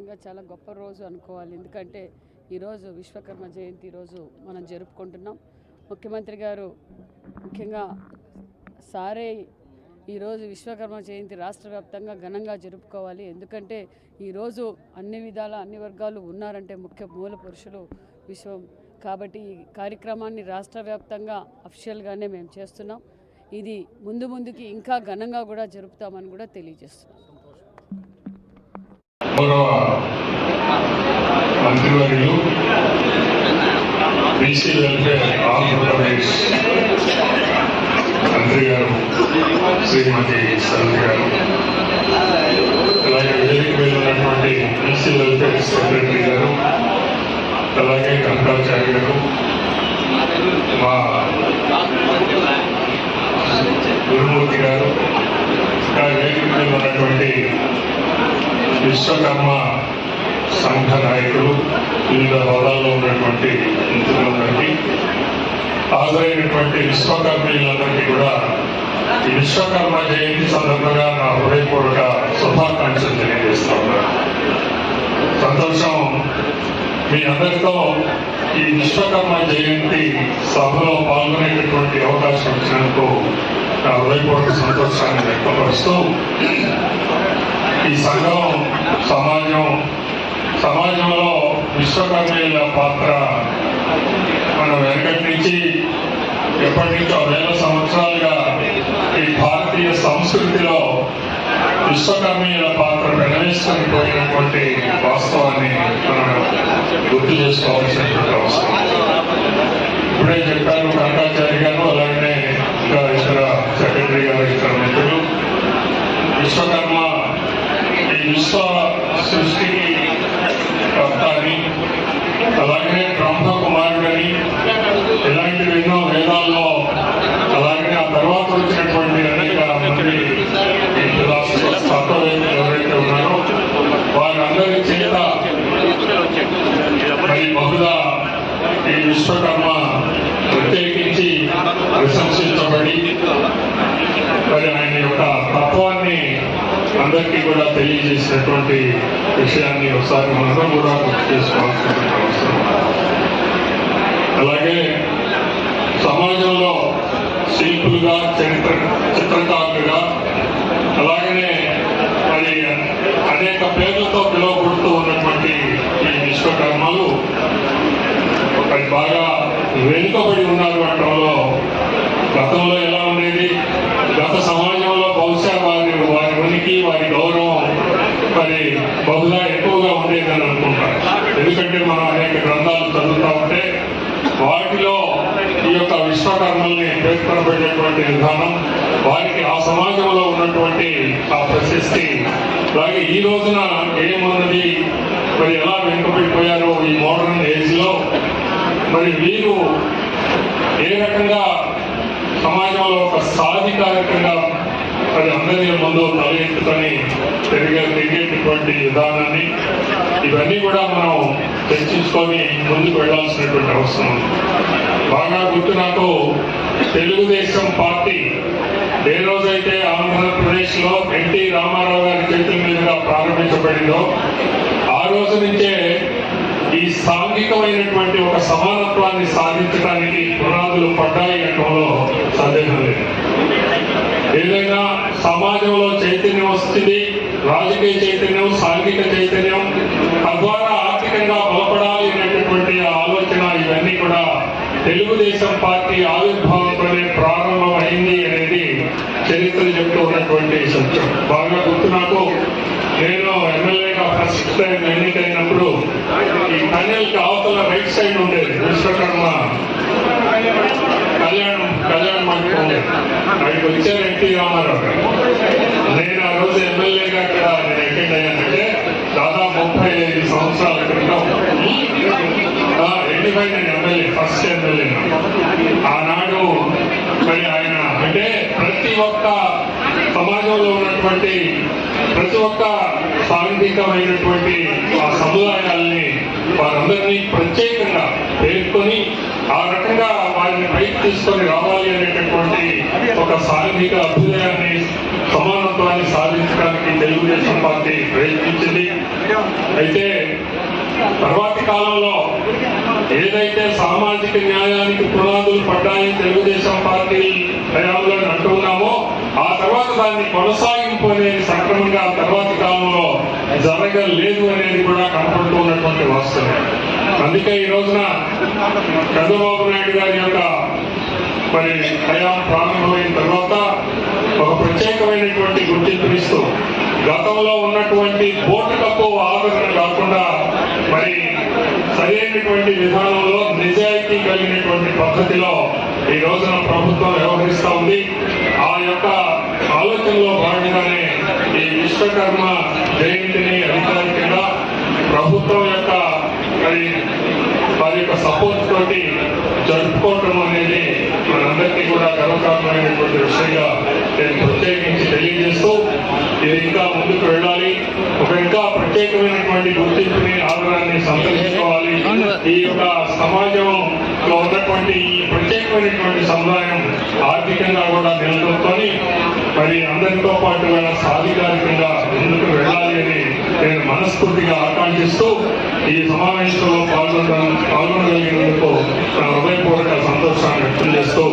నిజంగా చాలా గొప్ప రోజు అనుకోవాలి. ఎందుకంటే ఈరోజు విశ్వకర్మ జయంతి రోజు మనం జరుపుకుంటున్నాం. ముఖ్యమంత్రి గారు ముఖ్యంగా సారే ఈరోజు విశ్వకర్మ జయంతి రాష్ట్ర వ్యాప్తంగా ఘనంగా జరుపుకోవాలి. ఎందుకంటే ఈరోజు అన్ని విధాల అన్ని వర్గాలు ఉన్నారంటే ముఖ్య మూల పురుషులు విశ్వం. కాబట్టి ఈ కార్యక్రమాన్ని రాష్ట్ర వ్యాప్తంగా అఫిషియల్గానే మేము చేస్తున్నాం. ఇది ముందు ముందుకి ఇంకా ఘనంగా కూడా జరుపుతామని కూడా తెలియజేస్తున్నాం. గౌరవ మంత్రివర్యులు బీసీ వెల్ఫేర్ ఆంధ్రప్రదేశ్ మంత్రి గారు శ్రీమతి సరిత గారు అలాగే వేదిక మీద ఉన్నటువంటి బీసీ వెల్ఫేర్ సెక్రటరీ గారు అలాగే కనకాచార్య గారు మా గురుమూర్తి గారు ఇంకా వేదిక మీద ఉన్నటువంటి విశ్వకర్మ సంఘ నాయకులు వివిధ హోదాల్లో ఉన్నటువంటి మిత్రులందరికీ హాజరైనటువంటి విశ్వకర్మీలందరికీ కూడా ఈ విశ్వకర్మ జయంతి సందర్భంగా నా హృదయపూర్వక శుభాకాంక్షలు తెలియజేస్తా ఉన్నాను. సంతోషం మీ అందరితో ఈ విశ్వకర్మ జయంతి సభలో పాల్గొనేటటువంటి అవకాశం ఇచ్చినందుకు నా హృదయపూర్వక సంతోషాన్ని వ్యక్తపరుస్తూ ఈ సంఘం సమాజం సమాజంలో విశ్వకర్మయ్య పాత్ర మనం వెనకటి నుంచి ఎప్పటి నుంచో వేల సంవత్సరాలుగా ఈ భారతీయ సంస్కృతిలో విశ్వకర్మీయుల పాత్ర పెనవేసుకొని పోయినటువంటి వాస్తవాన్ని మనం గుర్తు చేసుకోవాల్సినటువంటి అవసరం. ఇప్పుడే చెప్పారు కనకాచారి గారు అలాగే ఇంకా ఇతర సెక్రటరీ గారు ఇతర మిత్రులు. విశ్వకర్మ ఈ విశ్వ సృష్టికి కర్త అని అలాగే బ్రహ్మ కుమారుడని ఇలాంటివి ఎన్నో వేదాల్లో అలాగే ఆ తర్వాత వచ్చినటువంటి అనేక మంది ఈ తత్వవేత్తలు ఎవరైతే ఉన్నారో వారందరి చేత మరి బహుళా ఈ విశ్వకర్మ ప్రత్యేకించి ప్రశంసించబడి మరి ఆయన యొక్క తత్వాన్ని అందరికీ కూడా తెలియజేసినటువంటి విషయాన్ని ఒకసారి మనం కూడా గుర్తు చేసుకోవాల్సిన అవసరం. అలాగే సమాజంలో శిల్పులుగా చరిత్ర చిత్రకారులుగా అలాగనే మరి అనేక పేర్లతో పిలువబడుతూ ఉన్నటువంటి ఈ విశ్వకర్మలు ఒకటి బాగా వెనుకబడి ఉన్నారు అనడంలో గతంలో ఎలా ఉండేది గత సమాజంలో బహుశా వారి వారి ఉనికి వారి గౌరవం అది బహుశా ఎక్కువగా ఉండేదని అనుకుంటారు. ఎందుకంటే మనం అనేక గ్రంథాలు చదువుతా ఉంటే వాటిలో ఈ యొక్క విశ్వకర్మల్ని పేర్కొనబడేటువంటి విధానం వారికి ఆ సమాజంలో ఉన్నటువంటి ఆ ప్రశస్తి అలాగే ఈ రోజున ఏమున్నది మరి ఎలా వెనుకబడిపోయారో ఈ మోడర్న్ ఏజ్లో మరి వీరు ఏ రకంగా సమాజంలో ఒక సాధికారికంగా అది అందరినీ ముందు తలెత్తుకొని పెరిగే పెరిగేటటువంటి విధానాన్ని ఇవన్నీ కూడా మనం చర్చించుకొని ముందుకు వెళ్ళాల్సినటువంటి అవసరం ఉంది. బాగా గుర్తు నాకు తెలుగుదేశం పార్టీ ఏ రోజైతే ఆంధ్రప్రదేశ్లో ఎన్టీ రామారావు గారి చేతుల మీదుగా ప్రారంభించబడిందో ఆ రోజు నుంచే ఈ సాంఘికమైనటువంటి ఒక సమానత్వాన్ని సాధించడానికి పునాదులు పడ్డాయి అనడంలో సందేహం లేదు. ఏదైనా సమాజంలో చైతన్యం వస్తుంది. రాజకీయ చైతన్యం సాంఘిక చైతన్యం తద్వారా ఆర్థికంగా బలపడాలి అనేటటువంటి ఆలోచన ఇవన్నీ కూడా తెలుగుదేశం పార్టీ ఆవిర్భావంతోనే ప్రారంభం అయింది అనేది చరిత్ర చెప్తూ ఉన్నటువంటి సత్యం. బాగా గుర్తు నాకు. నేను ఎమ్మెల్యేగా ఫస్ట్ టైం ఎన్నికైనప్పుడు ఈ టనెల్కి అవతల రైట్ సైడ్ ఉండేది. విశ్వకర్మ కళ్యాణం కళ్యాణ మండపం. అక్కడికి వచ్చారు ఎన్టీ రామారావు నేను ఆ రోజు ఎమ్మెల్యేగా అక్కడ నేను అటెండ్ అయ్యానంటే దాదాపు ముప్పై ఐదు సంవత్సరాల క్రితం ఎన్టీ నేను ఎమ్మెల్యే ఫస్ట్ ఎమ్మెల్యే. ఆనాడు మరి ఆయన అంటే ప్రతి ఒక్క సమాజంలో ఉన్నటువంటి ప్రతి ఒక్క సాంఘికమైనటువంటి ఆ సముదాయాల్ని వారందరినీ ప్రత్యేకంగా పేర్కొని ఆ రకంగా వారిని పైకి తీసుకొని రావాలి అనేటటువంటి ఒక సాంఘిక అభ్యుదయాన్ని సమానత్వాన్ని సాధించడానికి తెలుగుదేశం పార్టీ ప్రయత్నించింది. అయితే తర్వాతి కాలంలో ఏదైతే సామాజిక న్యాయానికి పునాదులు పడ్డాయని తెలుగుదేశం పార్టీ ప్రయాణంలో అంటున్నామో ఆ తర్వాత దాన్ని కొనసాగింపు అనేది సక్రమంగా తర్వాతి కాలంలో జరగలేదు అనేది కూడా కనపడుతున్నటువంటి వాస్తవం. అందుకే ఈ రోజున చంద్రబాబు నాయుడు గారి యొక్క మరి హయాం ప్రత్యేకమైనటువంటి గుర్తింపునిస్తూ గతంలో ఉన్నటువంటి బోటు తక్కువ ఆలోచన కాకుండా మరి సరైనటువంటి విధానంలో నిజాయితీ కలిగినటువంటి పద్ధతిలో ఈ రోజున ప్రభుత్వం వ్యవహరిస్తూ ఉంది. ఆ యొక్క ఆలోచనలో భాగంగానే ఈ విశ్వకర్మ జయంతిని అధికారికంగా ప్రభుత్వం యొక్క మరి వారి యొక్క సపోర్ట్ తోటి జరుపుకోవటం అనేది మనందరికీ కూడా గర్వకారణమైనటువంటి విషయంగా నేను ప్రత్యేకించి తెలియజేస్తూ ఇది ఇంకా ముందుకు వెళ్ళాలి. ఒక ఇంకా ప్రత్యేకమైనటువంటి గుర్తింపుని ఆదరాన్ని సంతరించుకోవాలి. ఈ యొక్క సమాజంలో ఉన్నటువంటి ఈ ప్రత్యేకమైనటువంటి సముదాయం ఆర్థికంగా కూడా నిలదొక్కుని మరి అందరితో పాటు కూడా సాధికారికంగా ముందుకు వెళ్ళాలి అని నేను మనస్ఫూర్తిగా ఆకాంక్షిస్తూ ఈ సమావేశంలో పాల్గొనడం పాల్గొనగలిగినందుకు నా హృదయపూర్వక సంతోషాన్ని వ్యక్తం చేస్తూ